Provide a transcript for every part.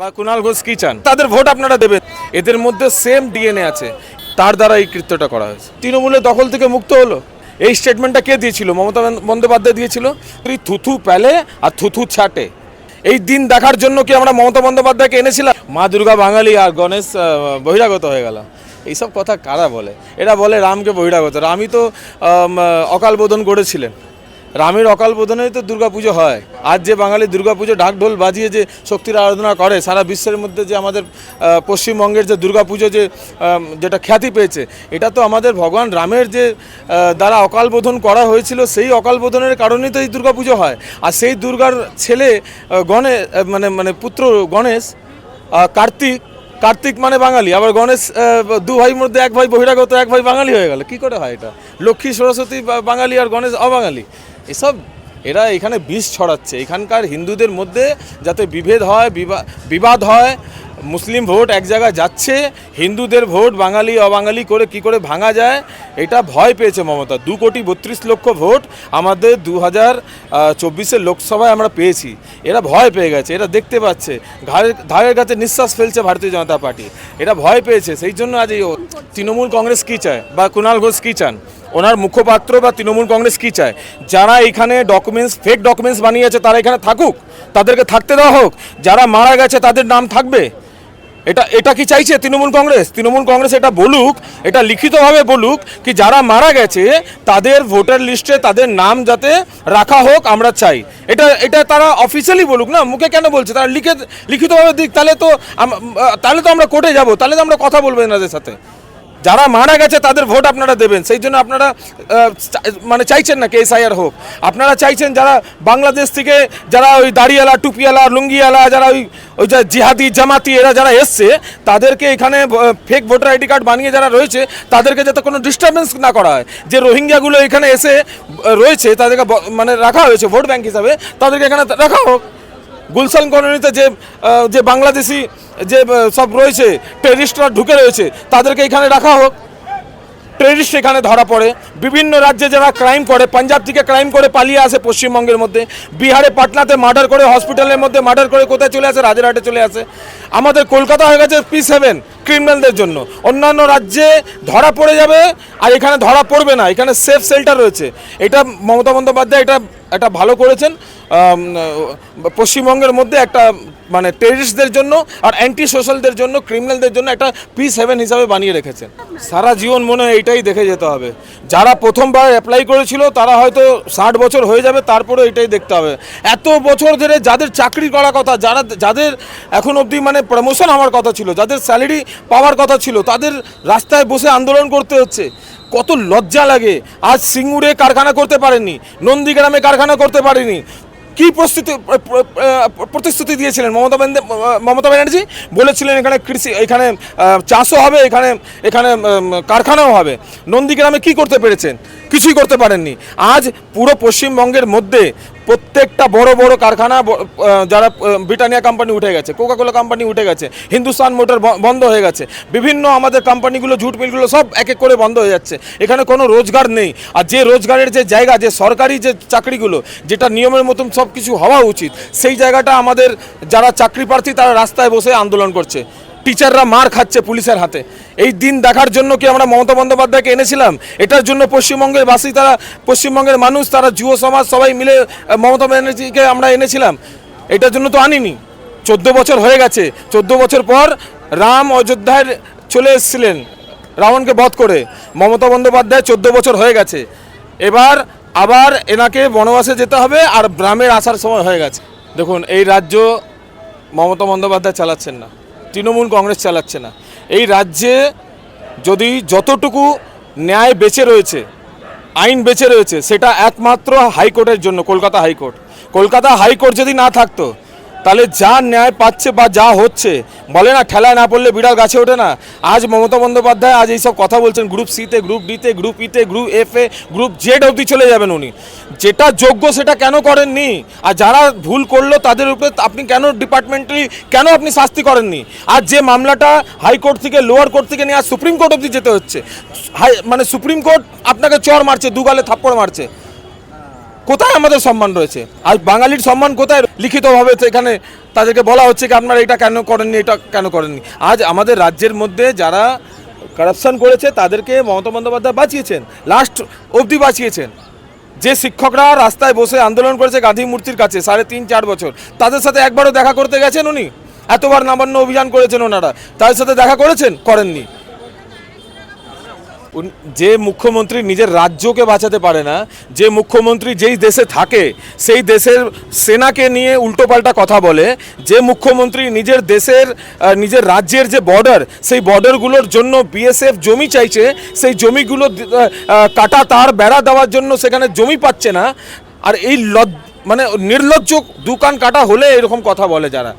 বা কুণাল ঘোষ কি চান? তাদের ভোট আপনারা দেবেন। এদের মধ্যে সেম ডিএনএ আছে। তার দ্বারা এই কৃত্যটা করা হয়েছে। তৃণমূলের দখল থেকে মুক্ত হলো। এই স্টেটমেন্টটা কে দিয়েছিল? মমতা বন্দ্যোপাধ্যায় দিয়েছিল। তুই থুথু প্যালে আর থুথু ছাটে। এই দিন দেখার জন্য কি আমরা মমতা বন্দ্যোপাধ্যায়কে এনেছিলাম? মা দুর্গা বাঙালি আর গণেশ বহিরাগত হয়ে গেল এইসব কথা কারা বলে? এরা বলে রামকে বহিরাগত। রামই তো অকাল বোধন করেছিলেন রামের অকাল বোধনেই তো দুর্গাপুজো হয়। আজ যে বাঙালি দুর্গাপুজো ঢাকঢোল বাজিয়ে যে শক্তির আরাধনা করে, সারা বিশ্বের মধ্যে যে আমাদের পশ্চিমবঙ্গের যে দুর্গাপুজো যে যেটা খ্যাতি পেয়েছে, এটা তো আমাদের ভগবান রামের যে দ্বারা অকাল বোধন করা হয়েছিল, সেই অকাল বোধনের কারণেই তো এই দুর্গাপুজো হয়। আর সেই দুর্গার ছেলে গণে মানে মানে পুত্র গণেশ কার্তিক কার্তিক মানে বাঙালি, আবার গণেশ দু ভাইয়ের মধ্যে এক ভাই বহিরাগত, এক ভাই বাঙালি হয়ে গেল। কি করে হয় এটা? লক্ষ্মী সরস্বতী বাঙালি আর গণেশ অবাঙালি। এসব এরা এখানে বিষ ছড়াচ্ছে। এখানকার হিন্দুদের মধ্যে যাতে বিভেদ হয় বিবা- বিবাদ হয়, মুসলিম ভোট এক জায়গায় যাচ্ছে, হিন্দুদের ভোট বাঙালি, অবাঙালি করে কি করে ভাঙা যায়, এটা ভয় পেয়েছে মমতা। দু কোটি বত্রিশ লক্ষ ভোট আমাদের দু হাজার চব্বিশের লোকসভায় আমরা পেয়েছি। এরা ভয় পেয়ে গেছে, এরা দেখতে পাচ্ছে। ঘাড়ের ধারের কাছে নিঃশ্বাস ফেলছে ভারতীয় জনতা পার্টি। এরা ভয় পেয়েছে, সেই জন্য আজ এই তৃণমূল কংগ্রেস কী চায় বা কুণাল ঘোষ কী চান? ওনার মুখপাত্র বা তৃণমূল কংগ্রেস কী চায়? যারা এখানে ডকুমেন্টস ফেক ডকুমেন্টস বানিয়েছে, তারা এখানে থাকুক, তাদেরকে থাকতে দেওয়া হোক। যারা মারা গেছে, তাদের নাম থাকবে। এটা এটা কি চাইছে তৃণমূল কংগ্রেস? তৃণমূল কংগ্রেস এটা বলুক, এটা লিখিতভাবে বলুক কি যারা মারা গেছে, তাদের ভোটার লিস্টে তাদের নাম যাতে রাখা হোক, আমরা চাই। এটা এটা তারা অফিসিয়ালি বলুক না, মুখে কেন বলছে? তারা লিখে, লিখিতভাবে দিক, তাহলে তো তাহলে তো আমরা কোর্টে যাব, তাহলে তো আমরা কথা বলব এনাদের সাথে। যারা মারা গেছে, তাদের ভোট আপনারা দেবেন। সেই জন্য আপনারা মানে চাইছেন না কেস আইআর হোক? আপনারা চাইছেন যারা বাংলাদেশ থেকে যারা ওই দাড়িওয়ালা, টুপিওয়ালা, লুঙ্গিওয়ালা, যারা ওই ওই যে জিহাদি, জামাতি, এরা যারা এসছে, তাদেরকে এখানে ফেক ভোটার আইডি কার্ড বানিয়ে যারা রয়েছে, তাদেরকে যাতে কোনো ডিস্টারবেন্স না করা হয়। যে রোহিঙ্গাগুলো এখানে এসে রয়েছে, তাদেরকে মানে রাখা হয়েছে, ভোট ব্যাংক হিসাবে, তাদেরকে এখানে রাখা হোক। গুলশান কলোনিতে যে যে বাংলাদেশি যে সব রয়েছে টেরিস্টরা ঢুকে রয়েছে, তাদেরকে এখানে রাখা হোক। টেরিস্ট এখানে ধরা পড়ে। বিভিন্ন রাজ্যে যারা ক্রাইম করে, পাঞ্জাব থেকে ক্রাইম করে পালিয়ে আসে পশ্চিমবঙ্গের মধ্যে। বিহারে পাটনাতে মার্ডার করে হসপিটালের মধ্যে মার্ডার করে কোথায় চলে আসে, রাজারহাটে চলে আসে। আমাদের কলকাতা হয়ে গেছে পি সেভেন ক্রিমিনালদের জন্য। অন্যান্য রাজ্যে ধরা পড়ে যাবে, আর এখানে ধরা পড়বে না। এখানে সেফ সেল্টার রয়েছে। এটা মমতা বন্দ্যোপাধ্যায় এটা এটা ভালো করেছেন। পশ্চিমবঙ্গের মধ্যে একটা মানে টেরিস্টদের জন্য আর অ্যান্টি সোশ্যালদের জন্য ক্রিমিনালদের জন্য একটা পিস হেভেন হিসাবে বানিয়ে রেখেছেন। সারা জীবন মনে হয় এইটাই দেখে যেতে হবে। যারা প্রথমবার অ্যাপ্লাই করেছিল, তারা হয়তো ষাট বছর হয়ে যাবে তারপরে এটাই দেখতে হবে। এত বছর ধরে যাদের চাকরি করার কথা, যারা, যাদের এখন অবধি মানে প্রমোশন হওয়ার কথা ছিল, যাদের স্যালারি পাওয়ার কথা ছিল, তাদের রাস্তায় বসে আন্দোলন করতে হচ্ছে। কত লজ্জা লাগে। আজ সিঙ্গুরে কারখানা করতে পারেনি নন্দীগ্রামে কারখানা করতে পারেনি কি প্রস্তুতি প্র- প্র- প্রতিশ্রুতি দিয়েছিলেন মমতা মমতা ব্যানার্জি? বলেছিলেন এখানে কৃষি, এখানে চাষও হবে, এখানে এখানে কারখানাও হবে। নন্দীগ্রামে কি করতে পেরেছেন? কিছুই করতে পারেননি। আজ পুরো পশ্চিমবঙ্গের মধ্যে প্রত্যেকটা বড় বড় কারখানা যারা ব্রিটানিয়া কোম্পানি উঠে গেছে কোকাকোলা কোম্পানি উঠে গেছে হিন্দুস্তান মোটর বন্ধ হয়ে গেছে, বিভিন্ন আমাদের কোম্পানিগুলো জুট মিলগুলো সব এক এক করে বন্ধ হয়ে যাচ্ছে, এখানে কোনো রোজগার নেই, আর যে রোজগারের যে জায়গা, যে সরকারি যে চাকরিগুলো, যেটা নিয়মের মতন সব কিছু হওয়া উচিত, সেই জায়গাটা আমাদের যারা চাকরি প্রার্থী, তারা রাস্তায় বসে আন্দোলন করছে। টিচাররা মার খাচ্ছে পুলিশের হাতে। এই দিন দেখার জন্য কি আমরা মমতা বন্দ্যোপাধ্যায়কে এনেছিলাম? এটার জন্য পশ্চিমবঙ্গের বাসী তারা, পশ্চিমবঙ্গের মানুষ, তারা যুব সমাজ সবাই মিলে মমতা ব্যানার্জিকে আমরা এনেছিলাম। এটার জন্য তো আনিনি। চোদ্দ বছর হয়ে গেছে। চোদ্দ বছর পর রাম অযোধ্যায় চলে এসেছিলেন, রাবণকে বধ করে। মমতা বন্দ্যোপাধ্যায় চোদ্দ বছর হয়ে গেছে। এবার আবার এনাকে বনবাসে যেতে হবে আর গ্রামের আসার সময় হয়ে গেছে। দেখুন, এই রাজ্য মমতা বন্দ্যোপাধ্যায় চালাচ্ছেন না। তৃণমূল কংগ্রেস চালাচ্ছে না। এই রাজ্যে যদি যতটুকু ন্যায় বেঁচে রয়েছে, আইন বেঁচে রয়েছে, সেটা একমাত্র হাইকোর্টের জন্য, কলকাতা হাইকোর্ট। কলকাতা হাইকোর্ট যদি না থাকতো তাহলে যা ন্যায় পাচ্ছে বা যা হচ্ছে, বলে না, ঠেলায় না পড়লে বিড়াল গাছে ওঠে না। আজ মমতা বন্দ্যোপাধ্যায় আজ এইসব কথা বলছেন গ্রুপ সিতে গ্রুপ ডিতে গ্রুপ ইতে গ্রুপ এফ এ গ্রুপ জেড অবধি চলে যাবেন উনি। যেটা যোগ্য সেটা কেন করেননি? আর যারা ভুল করল তাদের উপরে আপনি কেন ডিপার্টমেন্টালি কেন আপনি শাস্তি করেননি? আর যে মামলাটা হাইকোর্ট থেকে লোয়ার কোর্ট থেকে নিয়ে আজ সুপ্রিম কোর্ট অবধি যেতে হচ্ছে। হাই মানে সুপ্রিম কোর্ট আপনাকে চর মারছে, দুগালে থাপ্পড় মারছে। কোথায় আমাদের সম্মান রয়েছে? আজ বাঙালির সম্মান কোথায়? লিখিতভাবে এখানে তাদেরকে বলা হচ্ছে কি আপনারা এটা কেন করেননি, এটা কেন করেননি? আজ আমাদের রাজ্যের মধ্যে যারা কারাপশন করেছে, তাদেরকে মমতা বন্দ্যোপাধ্যায় বাঁচিয়েছেন লাস্ট অবধি বাঁচিয়েছেন। যে শিক্ষকরা রাস্তায় বসে আন্দোলন করেছে গান্ধী মূর্তির কাছে, সাড়ে তিন, চার বছর, তাদের সাথে একবারও দেখা করতে গেছেন উনি? এতবার নামান্য অভিযান করেছেন ওনারা, তাদের সাথে দেখা করেছেন, করেননি? যে মুখ্যমন্ত্রী নিজের রাজ্যকে বাঁচাতে পারে না, যে মুখ্যমন্ত্রী যেই দেশে থাকে, সেই দেশের সেনাকে নিয়ে উল্টোপাল্টা কথা বলে, যে মুখ্যমন্ত্রী নিজের দেশের নিজের রাজ্যের যে বর্ডার সেই বর্ডারগুলোর জন্য বিএসএফ জমি চাইছে, সেই জমিগুলো কাটা তার বেড়া দেওয়ার জন্য সেখানে জমি পাচ্ছে না। আর এই লজ মানে নির্লজ্জ দোকান কাটা হলে এরকম কথা বলে যারা।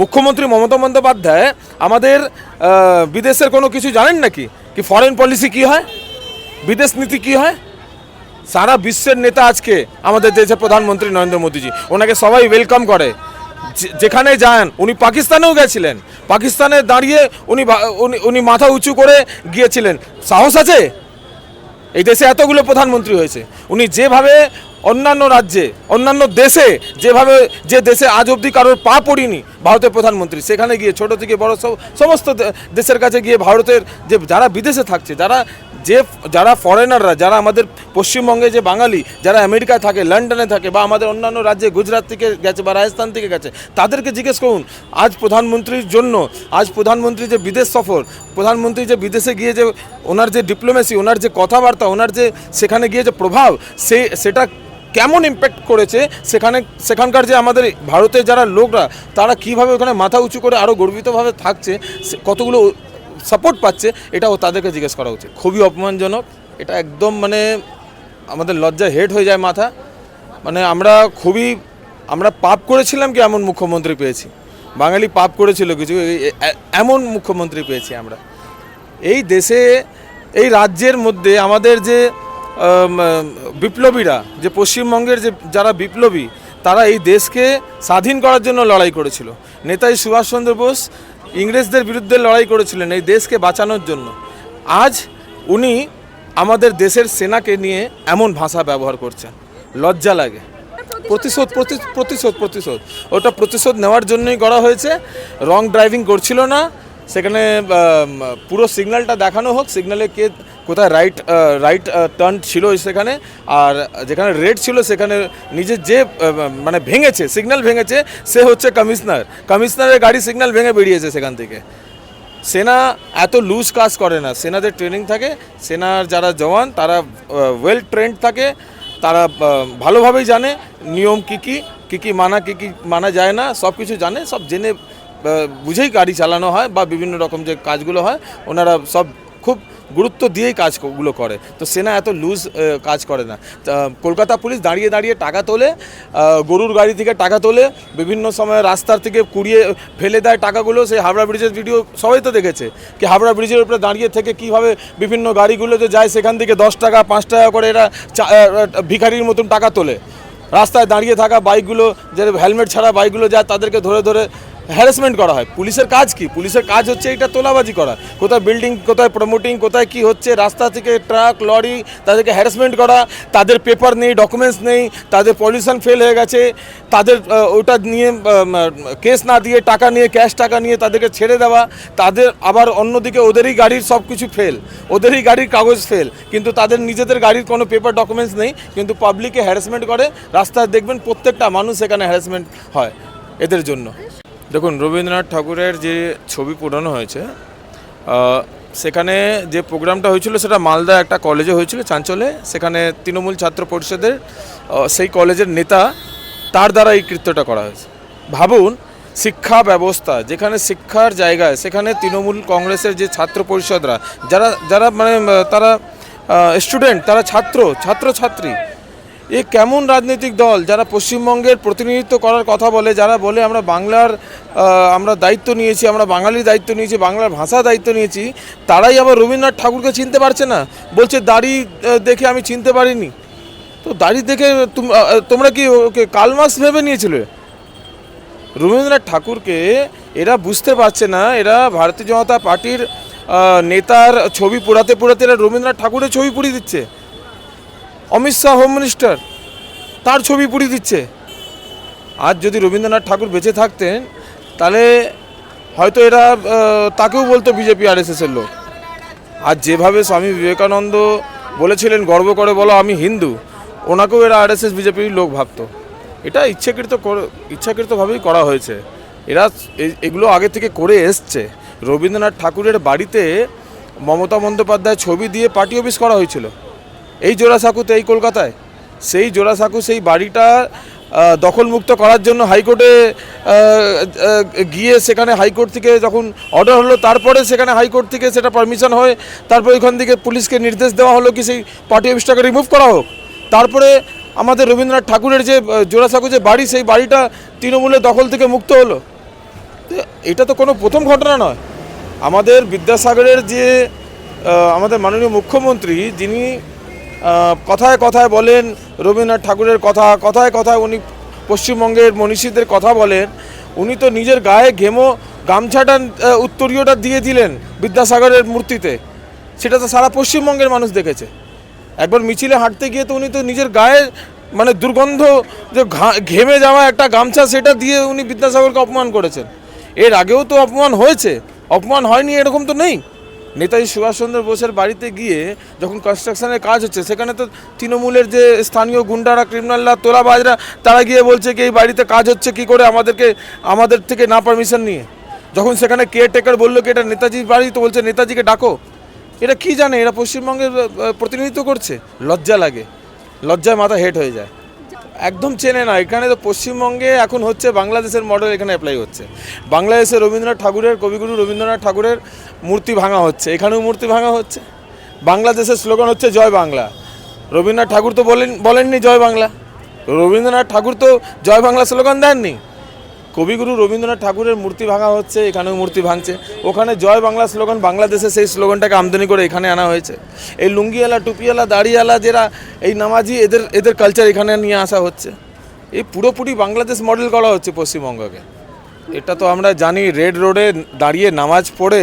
মুখ্যমন্ত্রী মমতা বন্দ্যোপাধ্যায়, আমাদের বিদেশের কোনো কিছু জানেন নাকি? কি ফরেন পলিসি কি হয়? বিদেশ নীতি কি হয়? সারা বিশ্বের নেতা আজকে আমাদের দেশের প্রধানমন্ত্রী নরেন্দ্র মোদীজি, ওনাকে সবাই ওয়েলকাম করে। যেখানে যান, উনি পাকিস্তানেও গেছিলেন। পাকিস্তানে দাঁড়িয়ে উনি উনি মাথা উঁচু করে গিয়েছিলেন। সাহস আছে? এই দেশে এতগুলো প্রধানমন্ত্রী হয়েছে। উনি যেভাবে অন্যান্য রাজ্যে, অন্যান্য দেশে, যেভাবে যে দেশে আজ অবধি কারোর পা পড়িনি ভারতের প্রধানমন্ত্রী। সেখানে গিয়ে ছোট থেকে বড় সব- সমস্ত দেশের কাছে গিয়ে ভারতের যে, যারা বিদেশে থাকছে, যারা যে, যারা ফরেনাররা যারা আমাদের পশ্চিমবঙ্গে যে বাঙালি, যারা আমেরিকায় থাকে, লন্ডনে থাকে বা আমাদের অন্যান্য রাজ্যে, গুজরাট থেকে গেছে বা রাজস্থান থেকে গেছে, তাদেরকে জিজ্ঞেস করুন, আজ প্রধানমন্ত্রীর জন্য, আজ প্রধানমন্ত্রী যে বিদেশ সফর, প্রধানমন্ত্রী যে বিদেশে গিয়ে যে ওনার যে ডিপ্লোমেসি ওনার যে কথাবার্তা, ওনার যে সেখানে গিয়ে যে প্রভাব, সে, সেটা কেমন ইম্প্যাক্ট করেছে, সেখানে, সেখানকার যে আমাদের ভারতের যারা লোকরা, তারা কীভাবে ওখানে মাথা উঁচু করে আরও গর্বিতভাবে থাকছে কতগুলো সাপোর্ট পাচ্ছে, এটাও তাদেরকে জিজ্ঞেস করা উচিত। খুবই অপমানজনক, এটা একদম মানে আমাদের লজ্জায় হেড হয়ে যায় মাথা। মানে আমরা খুবই, আমরা পাপ করেছিলাম কি এমন মুখ্যমন্ত্রী পেয়েছি। বাঙালি পাপ করেছিল কিছু এমন মুখ্যমন্ত্রী পেয়েছি আমরা। এই দেশে, এই রাজ্যের মধ্যে আমাদের যে বিপ্লবীরা, যে পশ্চিমবঙ্গের যে যারা বিপ্লবী, তারা এই দেশকে স্বাধীন করার জন্য লড়াই করেছিল। নেতাজি সুভাষচন্দ্র বোস ইংরেজদের বিরুদ্ধে লড়াই করেছিলেন এই দেশকে বাঁচানোর জন্য। আজ উনি আমাদের দেশের সেনাকে নিয়ে এমন ভাষা ব্যবহার করছেন। লজ্জা লাগে। প্রতিশোধ প্রতিশোধ প্রতিশোধ। ওটা প্রতিশোধ নেওয়ার জন্যই করা হয়েছে। রং ড্রাইভিং করছিল না। সেখানে পুরো সিগন্যালটা দেখানো হোক, সিগন্যালে কে কোথায় রাইট রাইট টার্ন ছিল সেখানে, আর যেখানে রেড ছিল সেখানে নিজের যে মানে ভেঙেছে সিগন্যাল ভেঙেছে, সে হচ্ছে কমিশনার কমিশনারের গাড়ি সিগন্যাল ভেঙে বেরিয়েছে সেখান থেকে। সেনা এত লুজ কাজ করে না। সেনাদের ট্রেনিং থাকে। সেনার যারা জওয়ান, তারা ওয়েল ট্রেন্ড থাকে। তারা ভালোভাবেই জানে নিয়ম কী কী কী কী মানা, কী কী মানা যায় না সব কিছু জানে, সব জেনে বুঝেই গাড়ি চালানো হয় বা বিভিন্ন রকম যে কাজগুলো হয়, ওনারা সব খুব গুরুত্ব দিয়েই কাজগুলো করে। তো সেনা এত লুজ কাজ করে না। কলকাতা পুলিশ দাঁড়িয়ে দাঁড়িয়ে টাকা তোলে গরুর গাড়ি থেকে টাকা তোলে, বিভিন্ন সময় রাস্তার থেকে কুড়িয়ে ফেলে দেয় টাকাগুলো, সেই হাওড়া ব্রিজের ভিডিও সবাই তো দেখেছে কি হাওড়া ব্রিজের উপরে দাঁড়িয়ে থেকে কীভাবে বিভিন্ন গাড়িগুলো যে যায়, সেখান থেকে দশ টাকা, পাঁচ টাকা করে এরা ভিখারির মতন টাকা তোলে। রাস্তায় দাঁড়িয়ে থাকা বাইকগুলো যে হেলমেট ছাড়া বাইকগুলো যায়, তাদেরকে ধরে ধরে হ্যারাসমেন্ট করা হয়। পুলিশের কাজ কি? পুলিশের কাজ হচ্ছে এটা তোলাবাজি করা। কোথায় বিল্ডিং কোথায় প্রমোটিং কোথায় কি হচ্ছে, রাস্তা থেকে ট্রাক লরি তাদেরকে হ্যারাসমেন্ট করা, তাদের পেপার নেই ডকুমেন্টস নেই, তাদের পলিউশন ফেল হয়ে গেছে, তাদের ওটা নিয়ে কেস না দিয়ে টাকা নিয়ে ক্যাশ টাকা নিয়ে তাদেরকে ছেড়ে দেওয়া, তাদের আবার অন্যদিকে ওদেরই গাড়ির সব কিছু ফেল ওদেরই গাড়ির কাগজ ফেল কিন্তু তাদের নিজেদের গাড়ির কোনো পেপার ডকুমেন্টস নেই, কিন্তু পাবলিকে হ্যারাসমেন্ট করে, রাস্তায় দেখবেন প্রত্যেকটা মানুষ এখানে হ্যারাসমেন্ট হয়, এদের জন্য। দেখুন, রবীন্দ্রনাথ ঠাকুরের যে ছবি পুরানো হয়েছে সেখানে যে প্রোগ্রামটা হয়েছিল সেটা মালদা একটা কলেজে হয়েছিল চাঞ্চলে সেখানে তৃণমূল ছাত্র পরিষদের সেই কলেজের নেতা, তার দ্বারা এই কৃত্যটা করা হয়েছে। ভাবুন, শিক্ষা ব্যবস্থা, যেখানে শিক্ষার জায়গায়, সেখানে তৃণমূল কংগ্রেসের যে ছাত্র পরিষদরা, যারা যারা মানে তারা স্টুডেন্ট তারা ছাত্র ছাত্র ছাত্রী এ কেমন রাজনৈতিক দল? যারা পশ্চিমবঙ্গের প্রতিনিধিত্ব করার কথা বলে, যারা বলে আমরা বাংলার আমরা দায়িত্ব নিয়েছি, আমরা বাঙালির দায়িত্ব নিয়েছি, বাংলার ভাষা দায়িত্ব নিয়েছি, তারাই আবার রবীন্দ্রনাথ ঠাকুরকে চিনতে পারছে না? বলছে, দাড়ি দেখে আমি চিনতে পারিনি। তো দাড়ি দেখে তোমরা কি ওকে কালমার্কস ভেবে নিয়েছিলে? রবীন্দ্রনাথ ঠাকুরকে এরা বুঝতে পারছে না। এরা ভারতীয় জনতা পার্টির নেতার ছবি পোড়াতে পোড়াতে এরা রবীন্দ্রনাথ ঠাকুরের ছবি পুড়িয়ে দিচ্ছে। অমিত শাহ হোম মিনিস্টার তার ছবি পুড়িয়ে দিচ্ছে। আজ যদি রবীন্দ্রনাথ ঠাকুর বেঁচে থাকতেন, তাহলে হয়তো এরা তাকেও বলতো বিজেপি আর এর লোক। আর যেভাবে স্বামী বিবেকানন্দ বলেছিলেন, গর্ব করে বলো আমি হিন্দু, ওনাকেও এরা আর এস এস বিজেপির লোক ভাবতো। এটা ইচ্ছাকৃত ইচ্ছাকৃতভাবেই করা হয়েছে। এরা এগুলো আগে থেকে করে এসছে। রবীন্দ্রনাথ ঠাকুরের বাড়িতে মমতা বন্দ্যোপাধ্যায় ছবি দিয়ে পার্টি অফিস করা হয়েছিল। এই জোড়াসাঁকুতে এই কলকাতায়। সেই জোড়াসাঁকু, সেই বাড়িটা দখলমুক্ত করার জন্য হাইকোর্টে গিয়ে সেখানে হাইকোর্ট থেকে যখন অর্ডার হলো, তারপরে সেখানে হাইকোর্ট থেকে সেটা পারমিশন হয়। তারপরে ওইখান থেকে পুলিশকে নির্দেশ দেওয়া হলো কি সেই পার্টি অফিসটাকে রিমুভ করা হোক। তারপরে আমাদের রবীন্দ্রনাথ ঠাকুরের যে জোড়াসাঁকু যে বাড়ি, সেই বাড়িটা তৃণমূলের দখল থেকে মুক্ত হলো। এটা তো কোনো প্রথম ঘটনা নয়। আমাদের বিদ্যাসাগরের যে আমাদের মাননীয় মুখ্যমন্ত্রী, যিনি কথায় কথায় বলেন, রবীন্দ্রনাথ ঠাকুরের কথা, কথায় কথায় উনি পশ্চিমবঙ্গের মনীষীদের কথা বলেন, উনি তো নিজের গায়ে ঘেমো গামছাটা উত্তরীয়টা দিয়ে দিলেন বিদ্যাসাগরের মূর্তিতে। সেটা তো সারা পশ্চিমবঙ্গের মানুষ দেখেছে। একবার মিছিলে হাঁটতে গিয়ে তো উনি তো নিজের গায়ে মানে দুর্গন্ধ, যে ঘেমে যাওয়া একটা গামছা, সেটা দিয়ে উনি বিদ্যাসাগরকে অপমান করেছেন। এর আগেও তো অপমান হয়েছে। অপমান হয়নি, এরকম তো নেই। নেতাজি সুভাষচন্দ্র বোসের বাড়িতে গিয়ে যখন কনস্ট্রাকশনের কাজ হচ্ছে, সেখানে তো তৃণমূলের যে স্থানীয় গুন্ডারা ক্রিমিনালরা তোলাবাজরা, তারা গিয়ে বলছে কি এই বাড়িতে কাজ হচ্ছে কি করে আমাদেরকে, আমাদের থেকে না পারমিশন নিয়ে। যখন সেখানে কেয়ারটেকার বলল কি এটা নেতাজির বাড়ি, তো বলছে, নেতাজিকে ডাকো। এটা কি জানে? এরা পশ্চিমবঙ্গের প্রতিনিধিত্ব করছে। লজ্জা লাগে। লজ্জায় মাথা হেট হয়ে যায়। একদম চেনে না। এখানে তো পশ্চিমবঙ্গে এখন হচ্ছে বাংলাদেশের মডেল এখানে অ্যাপ্লাই হচ্ছে। বাংলাদেশে রবীন্দ্রনাথ ঠাকুরের, কবিগুরু রবীন্দ্রনাথ ঠাকুরের মূর্তি ভাঙা হচ্ছে। এখানেও মূর্তি ভাঙা হচ্ছে। বাংলাদেশের স্লোগান হচ্ছে জয় বাংলা। রবীন্দ্রনাথ ঠাকুর তো বলেন, বলেননি জয় বাংলা। রবীন্দ্রনাথ ঠাকুর তো জয় বাংলা স্লোগান দেননি। কবিগুরু রবীন্দ্রনাথ ঠাকুরের মূর্তি ভাঙা হচ্ছে, এখানেও মূর্তি ভাঙছে। ওখানে জয় বাংলা স্লোগান, বাংলাদেশে সেই স্লোগানটাকে আমদানি করে এখানে আনা হয়েছে। এই লুঙ্গিওয়ালা, টুপিওয়ালা, দাড়িওয়ালা যারা, এই নামাজি, এদের এদের কালচার এখানে নিয়ে আসা হচ্ছে। এই পুরোপুরি বাংলাদেশ মডেল করা হচ্ছে পশ্চিমবঙ্গকে। এটা তো আমরা জানি রেড রোডে দাঁড়িয়ে নামাজ পড়ে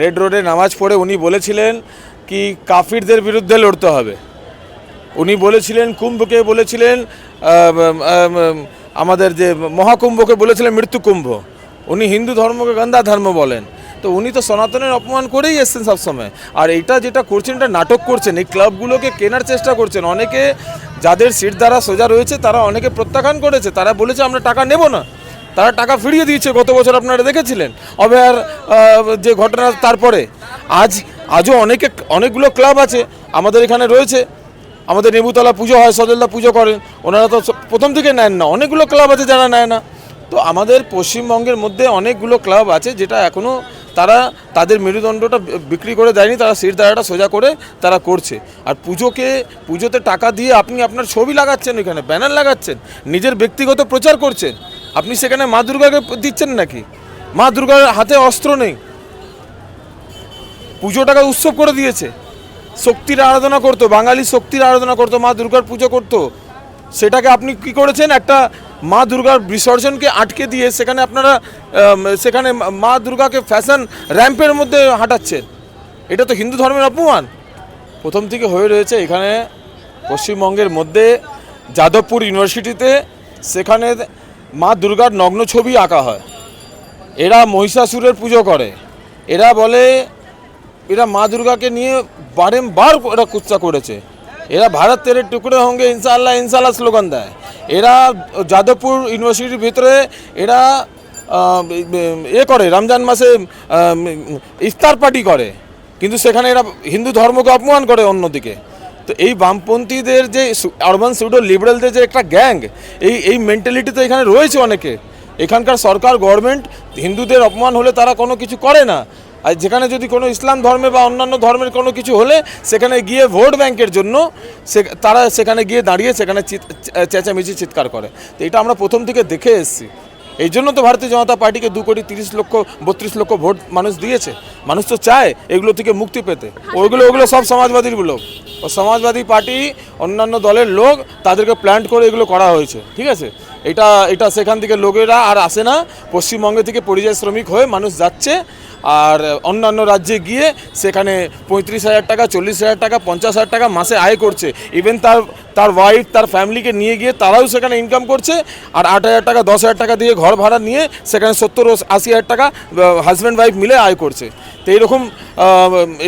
রেড রোডে নামাজ পড়ে উনি বলেছিলেন কি কাফিরদের বিরুদ্ধে লড়তে হবে। উনি বলেছিলেন, কুম্ভকে বলেছিলেন আমাদের যে মহাকুম্ভকে বলেছিলেন মৃত্যু কুম্ভ উনি হিন্দু ধর্মকে গন্ধা ধর্ম বলেন। তো উনি তো সনাতনের অপমান করেই এসছেন সবসময়। আর এইটা যেটা করছেন এটা নাটক করছেন এই ক্লাবগুলোকে কেনার চেষ্টা করছেন। অনেকে যাদের সিট দ্বারা সোজা রয়েছে তারা অনেকে প্রত্যাখ্যান করেছে। তারা বলেছে আমরা টাকা নেব না। তারা টাকা ফিরিয়ে দিয়েছে গত বছর আপনারা দেখেছিলেন। অভয়ার আহ, যে ঘটনা তারপরে। আজ আজও অনেকে অনেকগুলো ক্লাব আছে আমাদের এখানে রয়েছে। আমাদের নেবুতলা পুজো হয়, সজলদা পুজো করেন, ওনারা তো প্রথম থেকে নেন না, অনেকগুলো ক্লাব আছে যারা নেয় না। তো আমাদের পশ্চিমবঙ্গের মধ্যে অনেকগুলো ক্লাব আছে যেটা এখনও তারা তাদের মেরুদণ্ডটা বিক্রি করে দেয়নি, তারা শির দাঁড়াটা সোজা করে তারা করছে। আর পুজোকে, পুজোতে টাকা দিয়ে আপনি আপনার ছবি লাগাচ্ছেন এখানে ব্যানার লাগাচ্ছেন, নিজের ব্যক্তিগত প্রচার করছেন, আপনি সেখানে মা দুর্গাকে দিচ্ছেন নাকি? মা দুর্গার হাতে অস্ত্র নেই। পুজোটাকে উৎসব করে দিয়েছে। শক্তির আরাধনা করতো, বাঙালি শক্তির আরাধনা করতো, মা দুর্গার পুজো করতো। সেটাকে আপনি কি করেছেন? একটা মা দুর্গার বিসর্জনকে আটকে দিয়ে সেখানে আপনারা সেখানে মা দুর্গাকে ফ্যাশন র্যাম্পের মধ্যে হাঁটাচ্ছেন। এটা তো হিন্দু ধর্মের অপমান। প্রথম থেকে হয়ে রয়েছে এখানে পশ্চিমবঙ্গের মধ্যে যাদবপুর ইউনিভার্সিটিতে সেখানে মা দুর্গার নগ্ন ছবি আঁকা হয়। এরা মহিষাসুরের পুজো করে। এরা বলে এরা মা দুর্গাকে নিয়ে বারংবার এরা কুচ্চা করেছে। এরা ভারত তেরে টুকরো হোঙ্গে ইনশাআল্লাহ ইনশাআল্লাহ স্লোগান দেয়। এরা যাদবপুর ইউনিভার্সিটির ভিতরে এরা এ করে, রমজান মাসে ইফতার পার্টি করে। কিন্তু সেখানে এরা হিন্দু ধর্মকে অপমান করে অন্যদিকে। তো এই বামপন্থীদের যে আরবান সুডো লিবারেলদের যে একটা গ্যাং, এই এই মেন্টালিটি তো এখানে রয়েছে অনেকে। এখানকার সরকার, গভর্নমেন্ট হিন্দুদের অপমান হলে তারা কোনো কিছু করে না। আর যেখানে যদি কোনো ইসলাম ধর্মে বা অন্যান্য ধর্মের কোনো কিছু হলে, সেখানে গিয়ে ভোট ব্যাংকের জন্য সে, তারা সেখানে গিয়ে দাঁড়িয়ে সেখানে চেঁচামেচি, চিৎকার করে। তো এটা আমরা প্রথম থেকে দেখে এসেছি। এই জন্য তো ভারতীয় জনতা পার্টিকে দু কোটি তিরিশ লক্ষ, বত্রিশ লক্ষ ভোট মানুষ দিয়েছে। মানুষ তো চায় এগুলো থেকে মুক্তি পেতে। ওইগুলো, ওগুলো সব সমাজবাদীর লোক। ও সমাজবাদী পার্টি, অন্যান্য দলের লোক, তাদেরকে প্ল্যান্ট করে এগুলো করা হয়েছে। ঠিক আছে? এটা এটা সেখান থেকে লোকেরা আর আসে না। পশ্চিমবঙ্গে থেকে পরিযায়ী শ্রমিক হয়ে মানুষ যাচ্ছে। আর অন্যান্য রাজ্যে গিয়ে সেখানে পঁয়ত্রিশ হাজার টাকা চল্লিশ হাজার টাকা পঞ্চাশ হাজার টাকা মাসে আয় করছে। ইভেন তার তার ওয়াইফ তার ফ্যামিলিকে নিয়ে গিয়ে তারাও সেখানে ইনকাম করছে। আর আট হাজার টাকা দশ হাজার টাকা দিয়ে ঘর ভাড়া নিয়ে সেখানে সত্তর আশি হাজার টাকা হাজব্যান্ড ওয়াইফ মিলে আয় করছে। তো এইরকম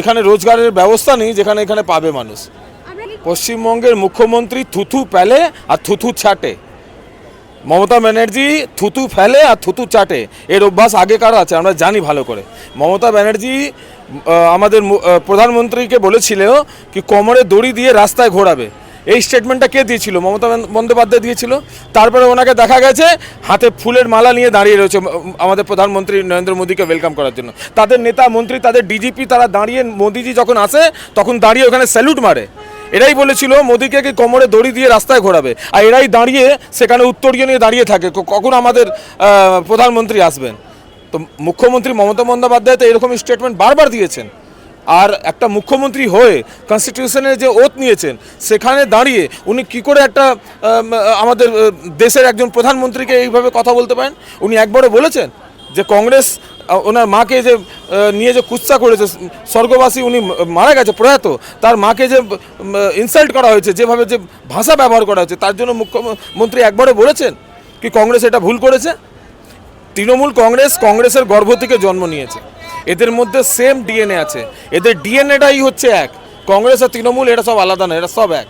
এখানে রোজগারের ব্যবস্থা নেই যেখানে এখানে পাবে মানুষ। পশ্চিমবঙ্গের মুখ্যমন্ত্রী থুথু প্যালে আর থুথু ছাটে। মমতা ব্যানার্জি থুতু ফেলে আর থুতু চাটে। এর অভ্যাস আগেকার আছে, আমরা জানি ভালো করে। মমতা ব্যানার্জি আমাদের প্রধানমন্ত্রীকে বলেছিল কি কোমরে দড়ি দিয়ে রাস্তায় ঘোরাবে। এই স্টেটমেন্টটা কে দিয়েছিল? মমতা বন্দ্যোপাধ্যায় দিয়েছিল। তারপরে ওনাকে দেখা গেছে, হাতে ফুলের মালা নিয়ে দাঁড়িয়ে রয়েছে আমাদের প্রধানমন্ত্রী নরেন্দ্র মোদীকে ওয়েলকাম করার জন্য। তাদের নেতা, মন্ত্রী, তাদের ডিজিপি তারা দাঁড়িয়ে মোদিজি যখন আসে, তখন দাঁড়িয়ে ওখানে স্যালুট মারে। এরাই বলেছিল মোদীকে কি কোমরে দড়ি দিয়ে রাস্তায় ঘোরাবে। আর এরাই দাঁড়িয়ে সেখানে উত্তরীয় নিয়ে দাঁড়িয়ে থাকে। কখন আমাদের প্রধানমন্ত্রী আসবেন? তো মুখ্যমন্ত্রী মমতা বন্দ্যোপাধ্যায় তো এরকম স্টেটমেন্ট বারবার দিয়েছেন। আর একটা মুখ্যমন্ত্রী হয়ে কনস্টিটিউশনের যে ওথ নিয়েছেন, সেখানে দাঁড়িয়ে উনি কি করে একটা আমাদের দেশের একজন প্রধানমন্ত্রীকে এইভাবে কথা বলতে পারেন? উনি একবারও বলেছেন যে কংগ্রেস ওনার মাকে যে নিয়ে যে কুৎসা করেছে স্বর্গবাসী উনি মারা গেছে, প্রয়াত, তার মাকে যে ইনসাল্ট করা হয়েছে, যেভাবে যে ভাষা ব্যবহার করা হয়েছে, তার জন্য মুখ্যমন্ত্রী একবারও বলেছেন কি কংগ্রেস এটা ভুল করেছে? তৃণমূল কংগ্রেস কংগ্রেসের গর্ভ থেকে জন্ম নিয়েছে। এদের মধ্যে সেম ডিএনএ আছে। এদের ডিএনএটাই হচ্ছে এক। কংগ্রেস আর তৃণমূল, এটা সব আলাদা না এটা সব এক।